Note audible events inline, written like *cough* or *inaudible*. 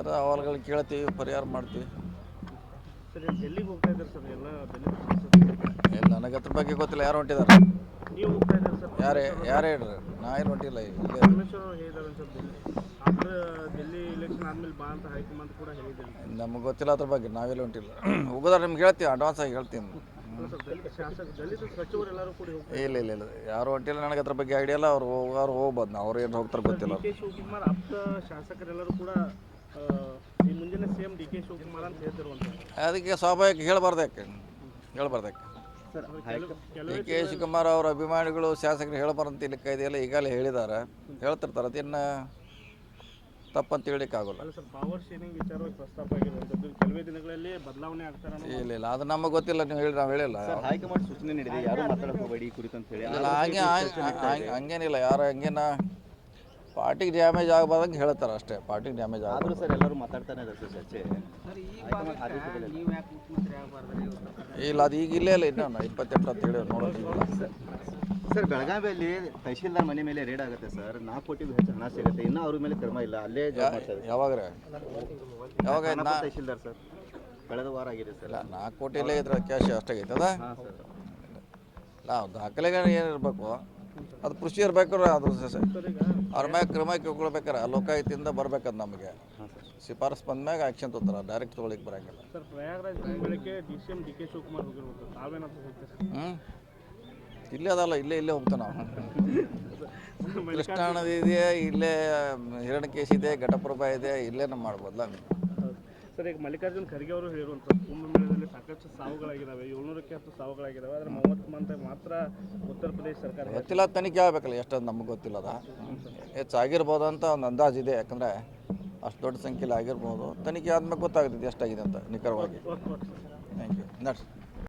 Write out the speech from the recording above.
ಯಾರು ಅಹವಾಲುಗಳು ಕೇಳ್ತೀವಿ ಪರಿಹಾರ ಮಾಡ್ತೀವಿ. ಸರ್ ಎಲ್ಲಿಗೆ ಹೋಗ್ತಾ ಇದ್ದಾರೆ ಸರ್ ಎಲ್ಲ? ಇಲ್ಲ ನನಗೆ ಅದ್ರ ಬಗ್ಗೆ ಗೊತ್ತಿಲ್ಲ ಯಾರು ಹೊಂಟಿದ್ದಾರೆ? ನೀವು ಹೋಗ್ತಾ ಇದ್ದಾರೆ ಸರ್? ಯಾರೇ ಯಾರೇ ಹೇಳ್ರಿ ನಾ ಏನು ಹೊಂಟಿಲ್ಲ ಈಗ. ಪರಮೇಶ್ವರ್ ಅವರು ಹೇಳಿದ್ದಾರೆ sir Delhi after Delhi election ಆದ್ಮೇಲೆ ಬಾ ಅಂತ ಹೈಕಮಾಂಡ್ ಕೂಡ ಹೇಳಿದ್ದಾರೆ ನಮಗೆ ಗೊತ್ತಿಲ್ಲ ಅದ್ರ ಬಗ್ಗೆ ನಾವೆಲ್ಲ ಹೊಂಟಿಲ್ಲ. *clears throat* ಹೋಗೋದಾರೆ ನಿಮ್ಗೆ ಹೇಳ್ತೀವಿ ಅಡ್ವಾನ್ಸ್ ಆಗಿ ಹೇಳ್ತೀನಿ ದಲಿತ ಕೂಡ ಹೋಗ್ತಾರೆ ಇಲ್ಲ ಇಲ್ಲ ಇಲ್ಲ ಯಾರು ಹೊಂಟಿಲ್ಲ ನನಗೆ ಅದ್ರ ಬಗ್ಗೆ ಐಡಿಯಾ ಇಲ್ಲ ಅವ್ರು ಹೋಗೋರು ಹೋಗ್ಬೋದು ನಾವು ಅವ್ರು ಏನು ಹೋಗ್ತಾರೆ ಗೊತ್ತಿಲ್ಲ ಶಿವಕುಮಾರ್ ಆಪ್ತ ಶಾಸಕರೆಲ್ಲರೂ ಕೂಡ ಈ ಮುಂದಿನ ಸಿಎಂ ಡಿ ಕೆ ಶಿವಕುಮಾರ್ ಅಂತ ಹೇಳ್ತಿರುವಂಥದ್ದು ಅದಕ್ಕೆ ಸ್ವಾಭಾವಿಕ ಹೇಳ್ಬಾರ್ದು ಯಾಕೆ? ಹೇಳ್ಬಾರ್ದು ಯಾಕೆ? ಡಿ ಕೆ ಶಿವಕುಮಾರ್ ಅವರ ಅಭಿಮಾನಿಗಳು ಶಾಸಕರು ಹೇಳಬಾರಂತ ಇಲ್ಲಿ ಕೈದೆಯಲ್ಲ ಈಗಾಗಲೇ ಹೇಳಿದ್ದಾರೆ. ಹೇಳ್ತಿರ್ತಾರೆ. ಅದನ್ನು ತಪ್ಪಂತ ಹೇಳಲಿಕ್ಕಾಗಲ್ಲ. ಸರ್ ಪವರ್ ಶೇರಿಂಗ್ ವಿಚಾರವಾಗಿ ಪ್ರಸ್ತಾಪ ಆಗಿರುವಂಥದ್ದು ಕೆಲವೇ ದಿನಗಳಲ್ಲಿ ಬದಲಾವಣೆ ಆಗ್ತಾರೆ ಇಲ್ಲ ಇಲ್ಲ. ಅದು ನಮಗೆ ಗೊತ್ತಿಲ್ಲ. ನೀವು ಹೇಳಿ ನಾವು ಹೇಳಿಲ್ಲ. ಸರ್ ಹೈಕಮಾಂಡ್ ಸೂಚನೆ ನೀಡಿದೆ. ಯಾರು ಮಾತಾಡಕ್ಕೆ ಹೋಗಬೇಡಿ ಈ ಕುರಿತು ಅಂತ ಹೇಳಿ. ಇಲ್ಲ ಹಂಗೆ ಹಂಗೆ- ಹಂಗೇನಿಲ್ಲ. ಯಾರು ಹಂಗೇನ ಪಾರ್ಟಿಗೆ ಡ್ಯಾಮೇಜ್ ಆಗಬಾರ್ದಂಗೆ ಹೇಳ್ತಾರೆ ಅಷ್ಟೇ ಪಾರ್ಟಿಗೆ ಡ್ಯಾಮೇಜ್ ಆಗಬಾರ್ದು. ಆದರೂ ಸರ್ ಎಲ್ಲರೂ ಮಾತಾಡ್ತಾನೆ ಇದ್ದಾರೆ ಸರ್ ಚರ್ಚೆ. ಇಲ್ಲ ಅದು ಈಗ ಇಲ್ಲೇ ಇಲ್ಲ ಇನ್ನೂ ಇಪ್ಪತ್ತೆಂಟು ಅಂತ ಹೇಳಿ ನೋಡೋದಿಲ್ಲ ಸರ್ ಬೆಳಗಾವಿಯಲ್ಲಿ ತಹಶೀಲ್ದಾರ್ ಮನೆ ಮೇಲೆ ರೇಡ್ ಆಗುತ್ತೆ ಸರ್. ನಾಲ್ಕು ಕೋಟಿ ಹೆಚ್ಚು ಹಣ ಸಿಗುತ್ತೆ. ಇನ್ನೂ ಅವ್ರ ಮೇಲೆ ಕ್ರಮ ಇಲ್ಲ. ಅಲ್ಲೇ ಯಾವಾಗ ಯಾವಾಗ ತಹಶೀಲ್ದಾರ್ ಸರ್. ಕಳೆದ ವಾರ ಆಗಿದೆ ಸರ್. ಇಲ್ಲ ನಾಲ್ಕು ಕೋಟಿಲೇ ಇದ್ರೆ ಕ್ಯಾಶ್ ಅಷ್ಟಾಗೈತದ? ಅದ ಹಾಂ ಸರ್. ಇಲ್ಲ ದಾಖಲೆಗಳು ಏನಿರಬೇಕು ಅದು ಕೃಷಿ ಇರ್ಬೇಕಾರೆ ಅದು ಅವ್ರ ಮ್ಯಾಗ ಕ್ರಮ ಕೇಳ್ಕೊಳ್ಬೇಕಾರೆ ಲೋಕಾಯುತಿಯಿಂದ ಬರ್ಬೇಕದು ನಮಗೆ. ಶಿಫಾರಸ್ ಬಂದ್ಮ್ಯಾಗ ಆ್ಯಕ್ಷನ್ ತೊಗೊತಾರೆ ಡೈರೆಕ್ಟ್ ತೊಗೊಳಿಕ್ಕೆ ಬರೋಂಗಿಲ್ಲ. ಹ್ಞೂ ಇಲ್ಲೇ ಅದಲ್ಲ ಇಲ್ಲೇ ಇಲ್ಲೇ ಹೋಗ್ತಾನ ನಾವು. ಕೃಷ್ಣಾ ನದಿ ಇದೆ ಇಲ್ಲೇ ಹಿರಣ್ಯಕೇಶ್ ಇದೆ ಘಟಪ್ರಭಾ ಇದೆ ಇಲ್ಲೇ ನಮ್ಮ ಮಾಡ್ಬೋದಲ್ಲ ಸರ್ ಈಗ ಮಲ್ಲಿಕಾರ್ಜುನ್ ಖರ್ಗೆ ಅವರು ಹೇಳಿರುವಂಥದ್ದು ಕುಂಭಮೇಳದಲ್ಲಿ ಸಾಕಷ್ಟು ಸಾವುಗಳಾಗಿದ್ದಾವೆ ಏಳ್ನೂರಕ್ಕೆ ಹತ್ತು ಸಾವುಗಳಾಗಿದ್ದಾವೆ ಆದರೆ ಮೂವತ್ತು ಮಂದಿ ಮಾತ್ರ ಉತ್ತರ ಪ್ರದೇಶ ಸರ್ಕಾರ ಗೊತ್ತಿಲ್ಲ ತನಿಖೆ ಆಗಬೇಕಲ್ಲ ಎಷ್ಟೊಂದು ನಮಗೆ ಗೊತ್ತಿಲ್ಲದ? ಅದ ಹೆಚ್ಚಾಗಿರ್ಬೋದು ಅಂತ ಒಂದು ಅಂದಾಜು ಇದೆ ಯಾಕಂದರೆ ಅಷ್ಟು ದೊಡ್ಡ ಸಂಖ್ಯೆಯಲ್ಲಿ ಆಗಿರ್ಬೋದು. ತನಿಖೆ ಆದ್ಮೇಲೆ ಗೊತ್ತಾಗ್ತದೆ ಎಷ್ಟಾಗಿದೆ ಅಂತ ನಿಖರವಾಗಿ. ಥ್ಯಾಂಕ್ ಯು ನಡ್ರಿ